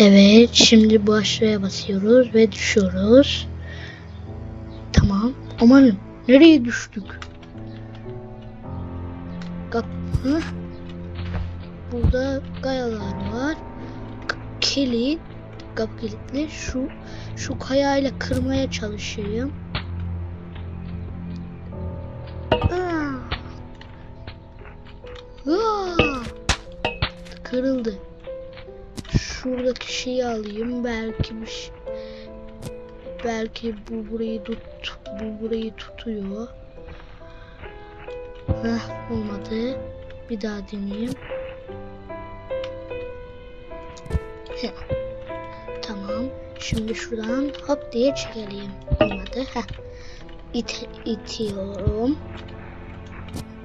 Evet şimdi başlaya basıyoruz ve düşüyoruz. Tamam. Amanın nereye düştük? Kap Hı? Burada kayalar var. Kilit. Kapı kilitli. Şu şu kayayla kırmaya çalışayım. Aa! Aa! Kırıldı. Şuradaki şeyi alayım. Belki bir şey... Belki bu burayı tut, bu burayı tutuyor. Heh, olmadı. Bir daha deneyeyim. Heh. Tamam. Şimdi şuradan hop diye çekelim. Olmadı. Heh. İt, itiyorum.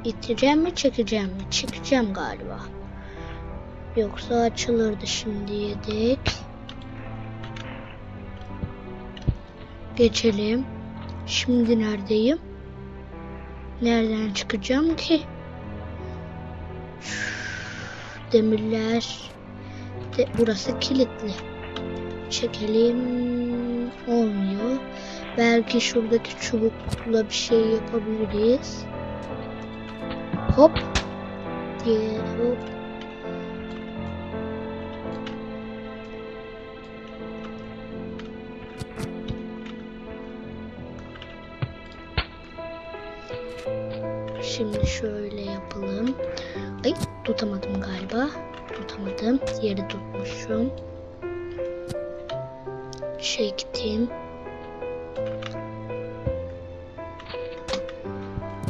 İteceğim mi çekeceğim mi? Çekeceğim galiba. Yoksa açılırdı şimdi yedik. Geçelim. Şimdi neredeyim? Nereden çıkacağım ki? Demirler. De, burası kilitli. Çekelim. Olmuyor. Belki şuradaki çubukla bir şey yapabiliriz. Hop. Diye hop. Şimdi şöyle yapalım. Ay tutamadım galiba. Tutamadım. Yeri tutmuşum. Çektim.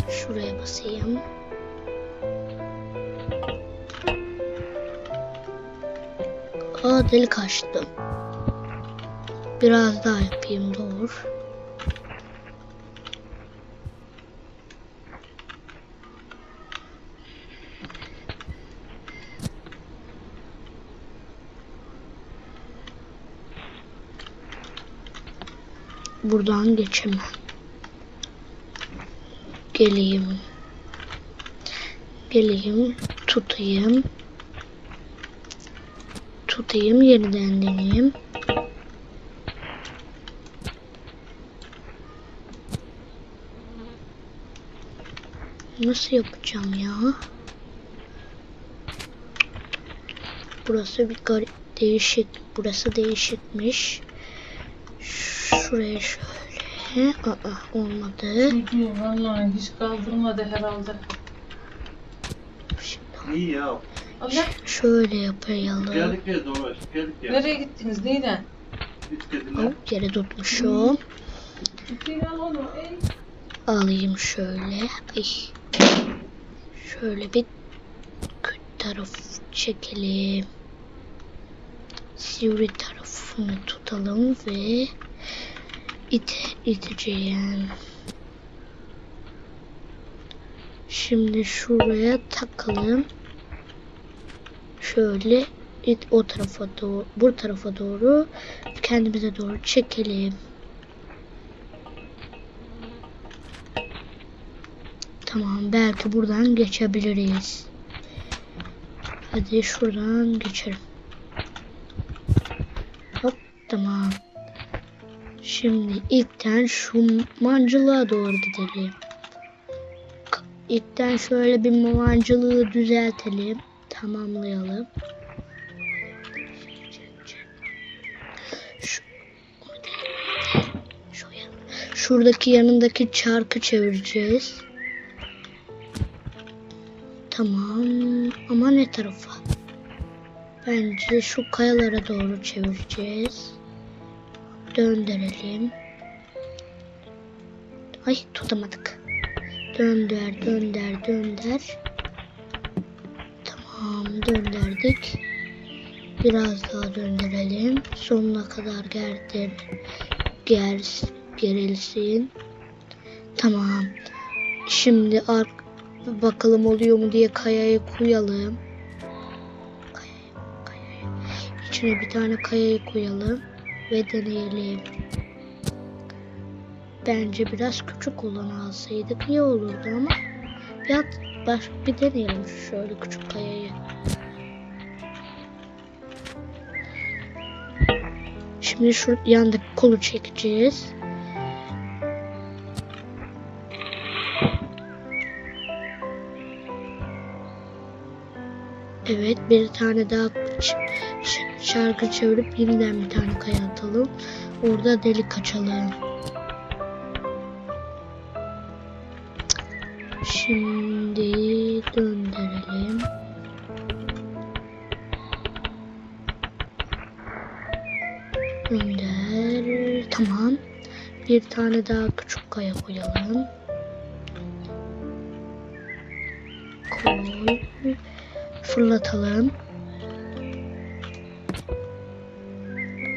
Şuraya basayım. Aa delik açtım. Biraz daha yapayım doğru. Buradan geçemem. Geleyim. Geleyim. Tutayım. Tutayım. Yeniden deneyeyim. Nasıl yapacağım ya? Burası bir garip değişik. Burası değişikmiş. Şuraya şöyle. Aa, olmadı. Çünkü vallahi hiç kaldırmadı herhalde. Şimdi İyi ya. Allah şöyle yapayım. Geldik ya doğru. Geldik ya. nereye gittiniz? Neyden? Hop yere tutmuşum. Alayım şöyle. Ay. Şöyle bir kötü taraf çekelim. Sivri tarafını tutalım ve it iteceğim. Şimdi şuraya takalım. Şöyle it o tarafa doğru, bu tarafa doğru kendimize doğru çekelim. Tamam belki buradan geçebiliriz. Hadi şuradan geçelim. Hop tamam. Şimdi ilkten şu mancılığa doğru gidelim. İlkten şöyle bir mancılığı düzeltelim. Tamamlayalım. Şu, şuradaki yanındaki çarkı çevireceğiz. Tamam ama ne tarafa? Bence şu kayalara doğru çevireceğiz. Döndürelim. Ay tutamadık. Dönder, dönder, dönder. Tamam döndürdük. Biraz daha döndürelim. Sonuna kadar gerdir, ger, gerilsin. Tamam. Şimdi ark bakalım oluyor mu diye kayayı koyalım. Kayayı, kayayı. İçine bir tane kayayı koyalım ve deneyelim. Bence biraz küçük olanı alsaydık iyi olurdu ama ya baş, bir deneyelim şöyle küçük kayayı. Şimdi şu yandaki kolu çekeceğiz. Evet bir tane daha şarkı çevirip yeniden bir tane kaya atalım. Orada delik açalım. Şimdi döndürelim. Gönder. Tamam. Bir tane daha küçük kaya koyalım. Koy. Fırlatalım.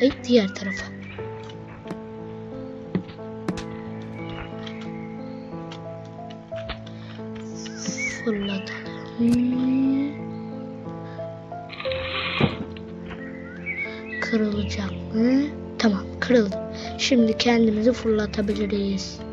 Ay diğer tarafa. Fırlatalım. Kırılacak mı? Tamam kırıldı. Şimdi kendimizi fırlatabiliriz.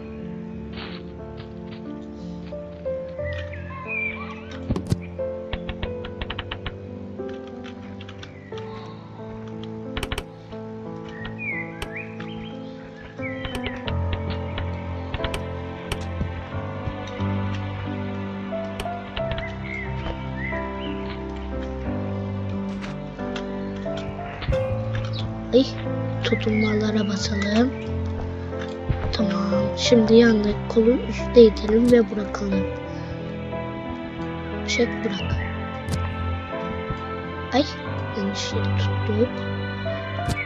Tutunmalara basalım. Tamam. Şimdi yandaki kolu üstte itelim ve bırakalım. Çek bırak. Ay yanlış yeri tuttuk.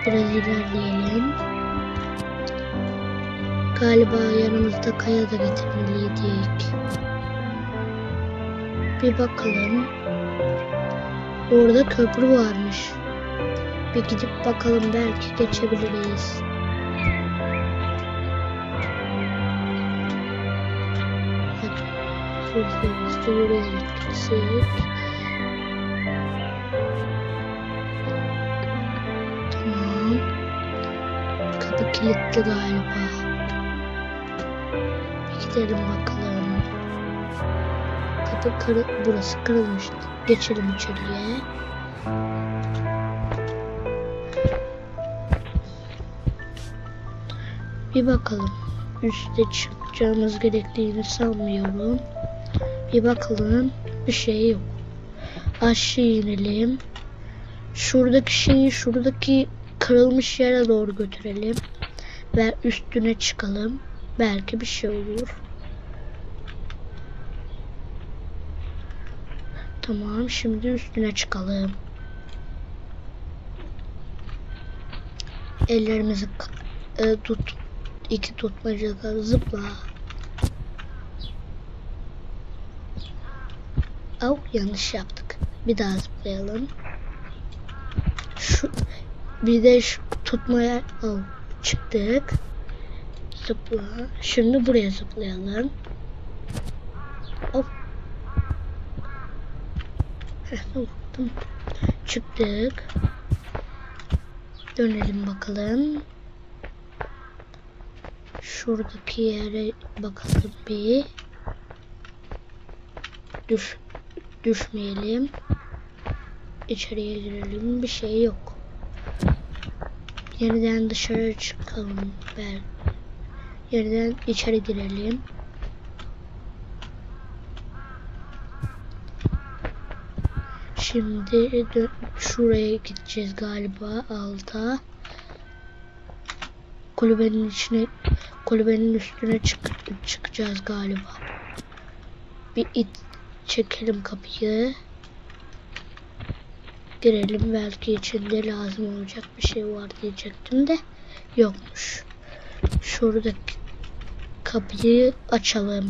Biraz ilerleyelim. Galiba yanımızda kaya da getirmeliydik. Bir bakalım. Orada köprü varmış. Bir gidip bakalım belki geçebiliriz. Hızlı yürüyelim gitsek. Tamam. Kapı kilitli galiba. Gidelim bakalım. Kapı kırı burası kırılmıştı. Geçelim içeriye. Bir bakalım. Üste çıkacağımız gerektiğini sanmıyorum. Bir bakalım. Bir şey yok. Aşağı inelim. Şuradaki şeyi şuradaki kırılmış yere doğru götürelim. Ve üstüne çıkalım. Belki bir şey olur. Tamam şimdi üstüne çıkalım. Ellerimizi e, tut iki tutmacalı zıpla. Au yanlış yaptık. Bir daha zıplayalım. Şu bir de şu tutmaya au çıktık. Zıpla. Şimdi buraya zıplayalım. Hop. Heh. Çıktık. Dönelim bakalım. Şuradaki yere bakalım bir. Düş, düşmeyelim. İçeriye girelim. Bir şey yok. Yeniden dışarı çıkalım. Ben. Yeniden içeri girelim. Şimdi şuraya gideceğiz galiba alta. Kulübenin içine kulübenin üstüne çık çıkacağız galiba. Bir it çekelim kapıyı. Girelim belki içinde lazım olacak bir şey var diyecektim de yokmuş. Şuradaki kapıyı açalım.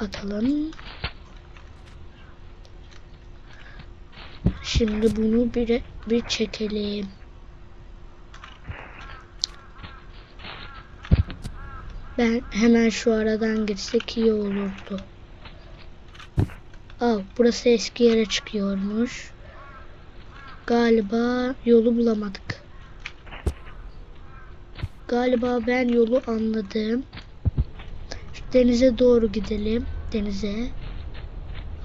Atalım. Şimdi bunu bir bir çekelim. Ben hemen şu aradan girsek iyi olurdu. Aa, burası eski yere çıkıyormuş. Galiba yolu bulamadık. Galiba ben yolu anladım. Şu denize doğru gidelim. Denize.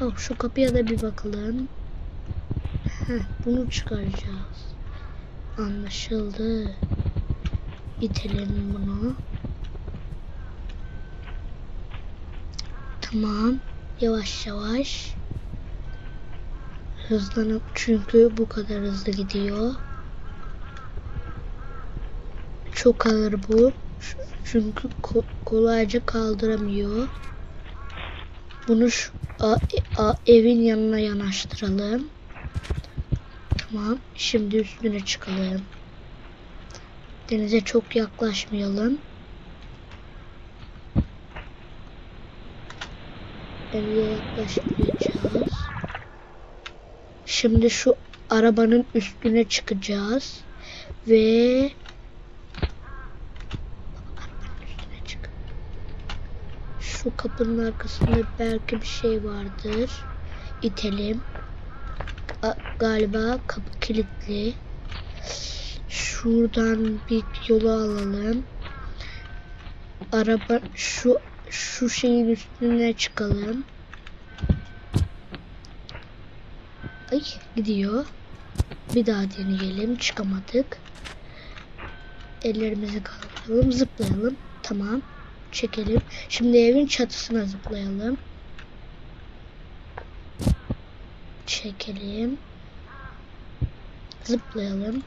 Aa, şu kapıya da bir bakalım. Heh, bunu çıkaracağız. Anlaşıldı. İtelim bunu. Tamam. Yavaş yavaş. Hızlanıp çünkü bu kadar hızlı gidiyor. Çok ağır bu. Çünkü ko- kolayca kaldıramıyor. Bunu şu a- a- evin yanına yanaştıralım. Tamam. Şimdi üstüne çıkalım. Denize çok yaklaşmayalım. Denize yaklaşmayacağız. Şimdi şu arabanın üstüne çıkacağız. Ve. Şu kapının arkasında belki bir şey vardır. İtelim. Galiba kapı kilitli. Şuradan bir yolu alalım. Araba şu şu şeyin üstüne çıkalım. Ay gidiyor. Bir daha deneyelim. Çıkamadık. Ellerimizi kaldıralım. Zıplayalım. Tamam. Çekelim. Şimdi evin çatısına zıplayalım. Çekelim. Zıplayalım.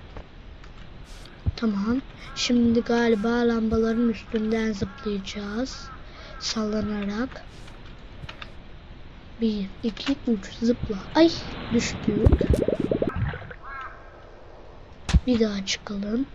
Tamam. Şimdi galiba lambaların üstünden zıplayacağız. Sallanarak. Bir, iki, üç zıpla. Ay düştük. Bir daha çıkalım.